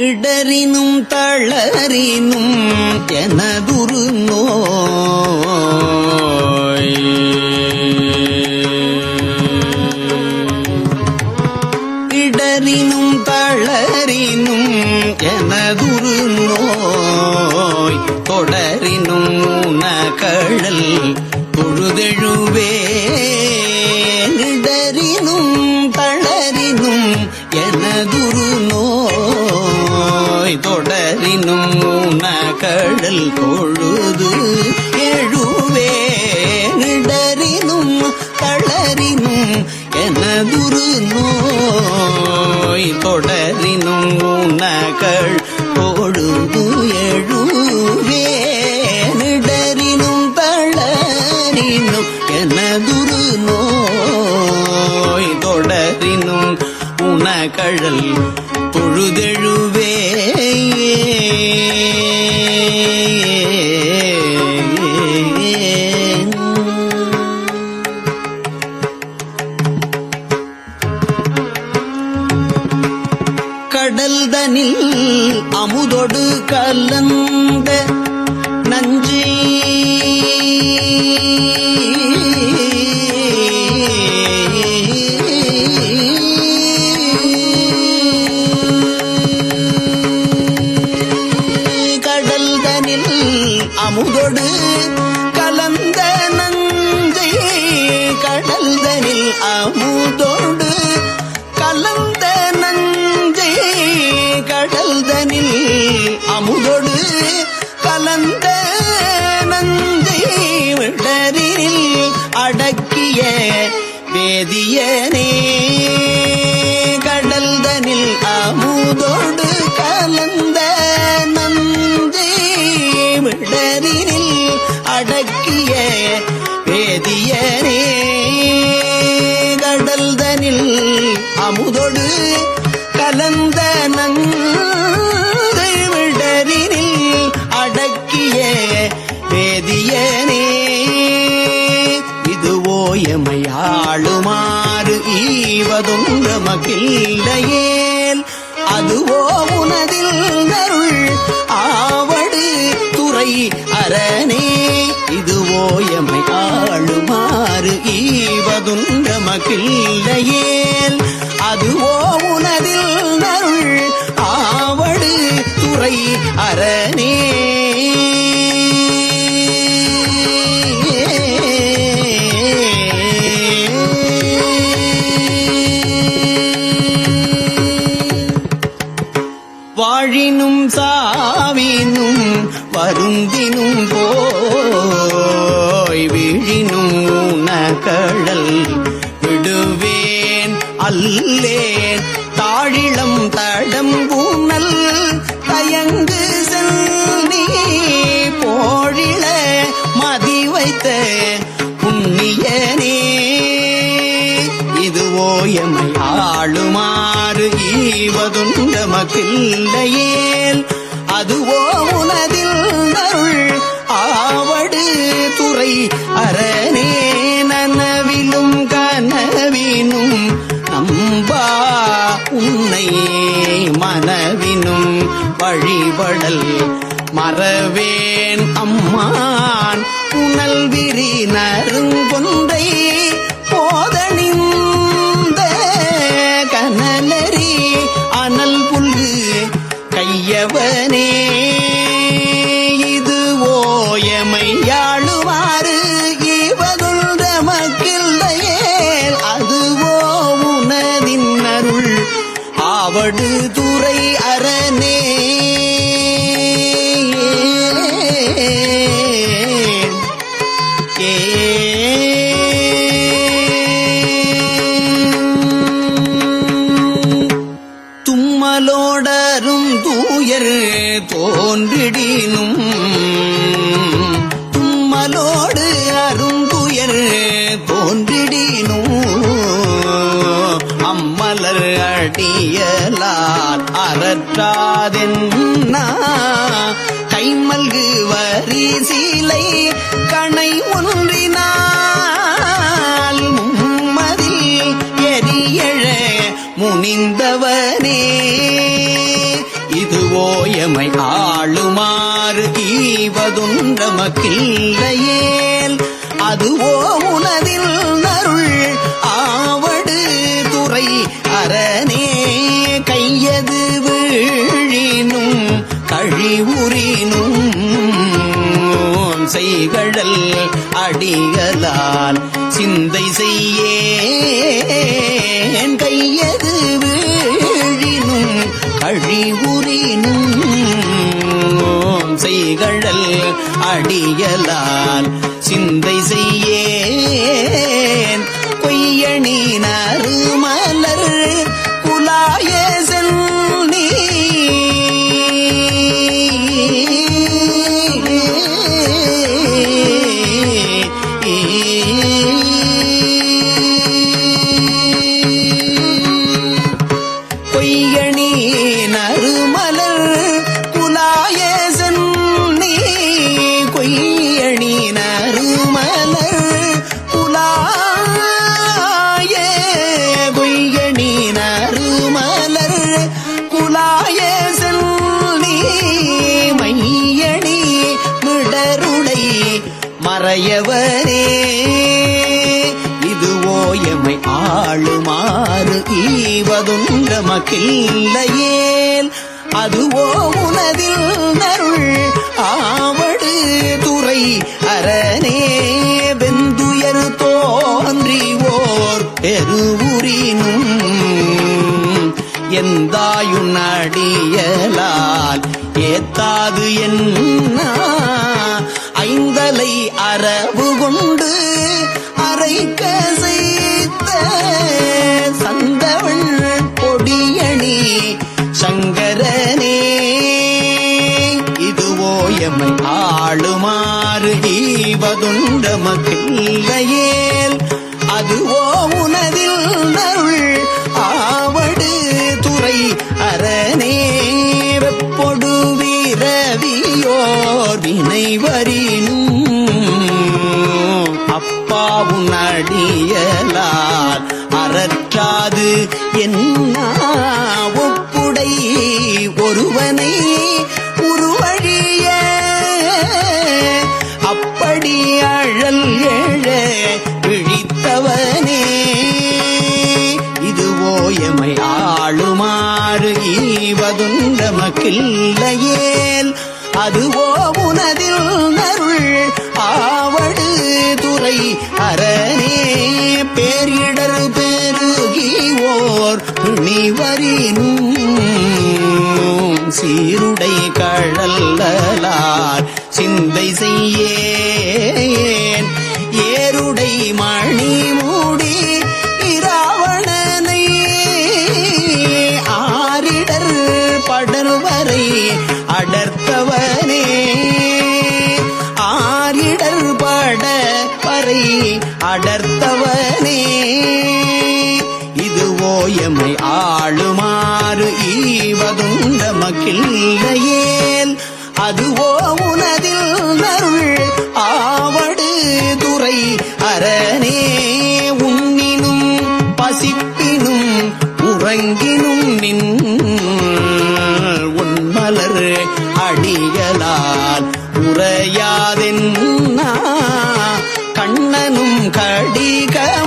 இடரினும் தளரினும் எனதுரு no கடல் பொழுது எழுவே இடரினும் தளரினும் எனதுரு நோய் தொடரினும் உனகள் பொழுது எழுவே நிடரினும் தளரினும் எனதுரு நோய் தொடரினும் உனகழல் தொழுதெழுவே கடல்தனில் அமுதொடு கலந்த ஈவதும் அதுவோ உனதில் நருள் ஆவடு துறை அரணே. இதுவோ எமை ஆளுமாறு ஈவதுன்ற மகிழ்லையேல் அதுவோ உனதில் நருள் ஆவடு துறை அரணே. சாவினும் வருந்தினும் இதுவோ எமை ஆளுமாறு ஈவதுண்ட மகிழ்லையேல் அதுவோ உனதில் அருள் ஆவடு துறை அரணே நனவிலும் கனவினும். நம்பா உன்னை மனவினும் வழிபடல் மறவேன் அம்மான். புனல் விரி நறுங்கொன்றை ஈவதுன்றமக்கில்லையேல் அதுவோ உனதில் நருள் ஆவடு துறை அரணே. கையது வீழினும் கழிவுறினும் செய்கடல் அடிகளால் சிந்தை செய்யேன். கையது வீழினும் கழிவுறினும் செய்கழல் அடியலால் சிந்தை செய்யே மறையவரே இதுவோ எமை ஆளுமாறு ஈவதுன்றமக்கில்லையேல். அதுவோ உனதில் நருள் ஆவடு துறை அரணே. வெந்துயர் தோன்றிவோர் பெருவுரினும். எந்தாயுன் அடியலால் ஏத்தாது என்ன ஐந்தலை அரவு கொண்டு அரைக்க செய்த சந்தவள் பொடியணி சங்கரனே. இதுவோ எமை ஆளுமாறு ஈவதுண்டமக்கில்லையேல் அதுவோ உனதில் நருள் ஆவடு துறை அரணே வெப்பொடு வீரவியோர் வினைவரினும் அப்பாவும் அடியலால் அறற்றாது என்ன ஒப்புடை ஒருவனை உருவழிய. அப்படி அழல் எழ விழித்தவனே. இதுவோ எமை ஆளுமாறு ஈவதுண்டமக்கில்லையேல். அதுவோ உனதில் சீருடை கழல்லார் சிந்தை செய்யேன். ஏருடை மணி மூடி இராவணனை ஆரிடர் படர்வரை அடர்த்தவனே. ஆரிடர் பட வரை அடர்த்தவனே. இதுவோ எமை ஆ ஈவதுண்டமக்கில்லையேல் அதுவோ உனதில் நருள் ஆவடு துறை அரணே உண்ணினும் பசிப்பினும் உறங்கினும் நின் உன்மலர் அடியலால் உரையாதென்னா கண்ணனும் கடிகள்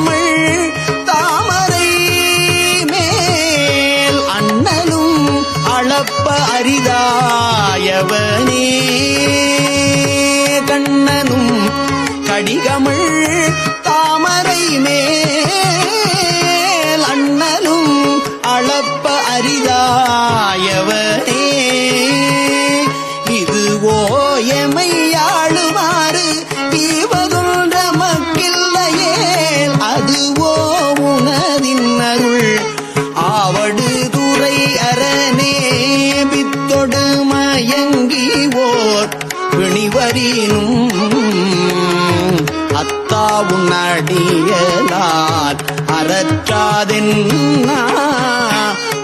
அறற்றாதென்னா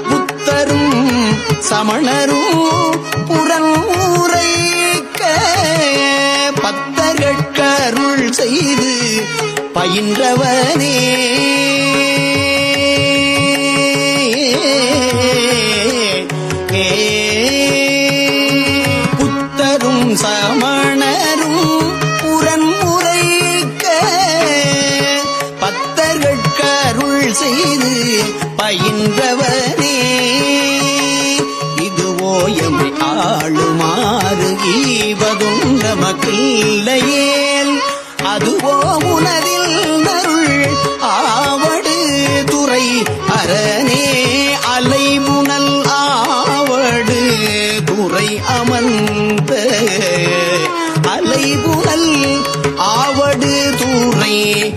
புத்தரும் சமணரும் புறநூரைக்க பத்தர்கள் கருள் செய்து பயின்றவனே. ஆளுமாறு ஈவதும் நமக்கில்லையேல் அதுவோ உனதில் நருள் ஆவடு துறை அரணே. அலைமுனல் ஆவடு துறை அமர்ந்த. அலைபுனல் ஆவடு துறை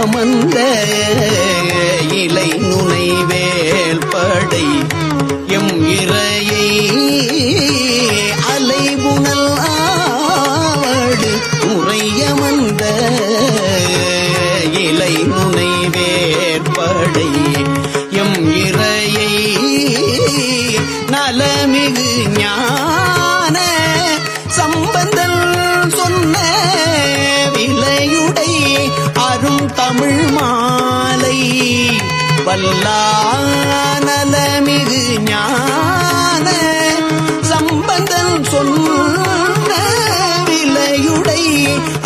அமர்ந்த. இலை நுனை படை வல்லானலமிகு ஞான சம்பந்தன் சொன்ன விலையுடை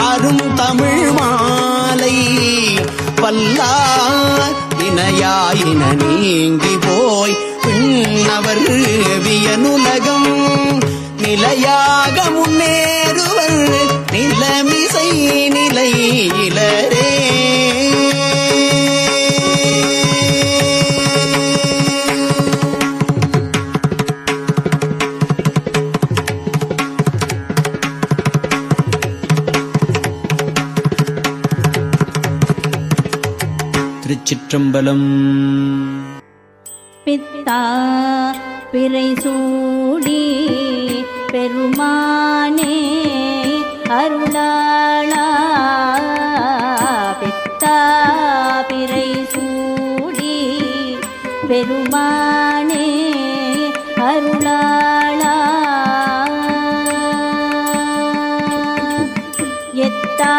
அரும் தமிழ் மாலை. பல்லா வினையாயின நீங்கி போய் பின்னவர் வியனுலகம். நிலையாக முன்னேறுவர் நிலமிசை நிலையிலரே திருச்சிற்றம்பலம் பித்தா பிறை சூடி பெருமானே அருளாளா. பித்தா பிறை சூடி பெருமானே அருளாளா. எத்தா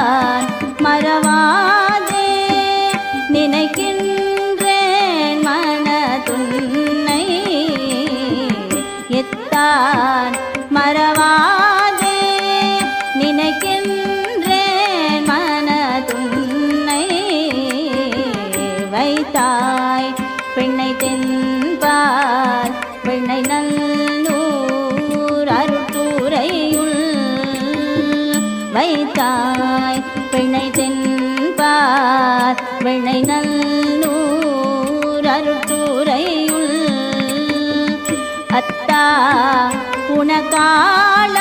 Tuhan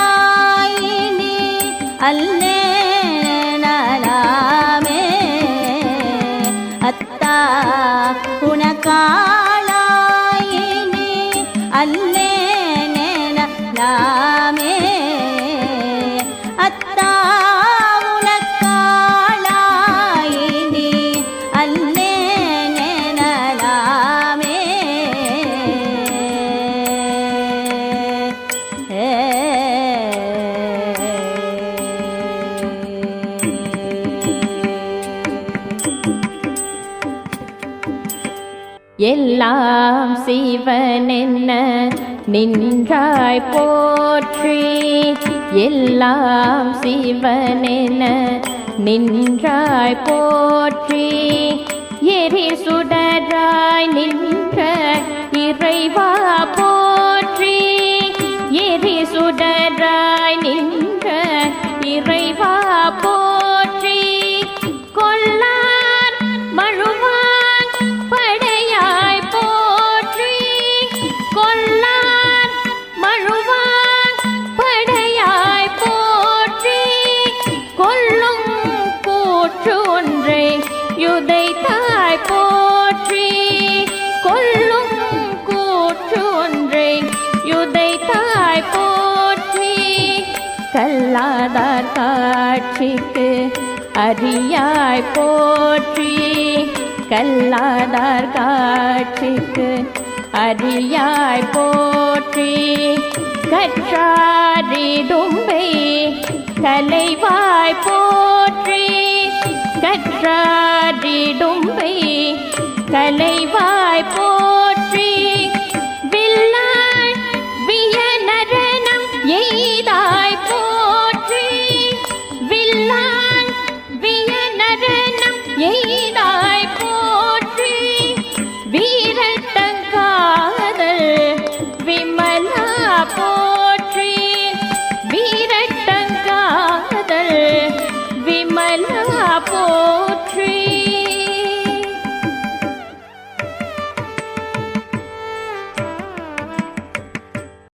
உனக்காளாயினி அல்லே நலாமே அத்தா உனக்காளாயினி எல்லாம் சிவனென்ன நின்றாய் போற்றி. எல்லாம் சிவனென நின்றாய் போற்றி. எரி சுடராய் நின்ற இறைவா போற்றி. எரி சுடராய் நின்ற கல்லாதார் காட்சிக்கு அரியாய் போற்றி. கல்லாதார் காட்சிக்கு அரியாய் போற்றி. கற்றாரிடும்பை கலைவாய் போற்றி. கற்றாரிடும்பை கலைவாய் போற்றி.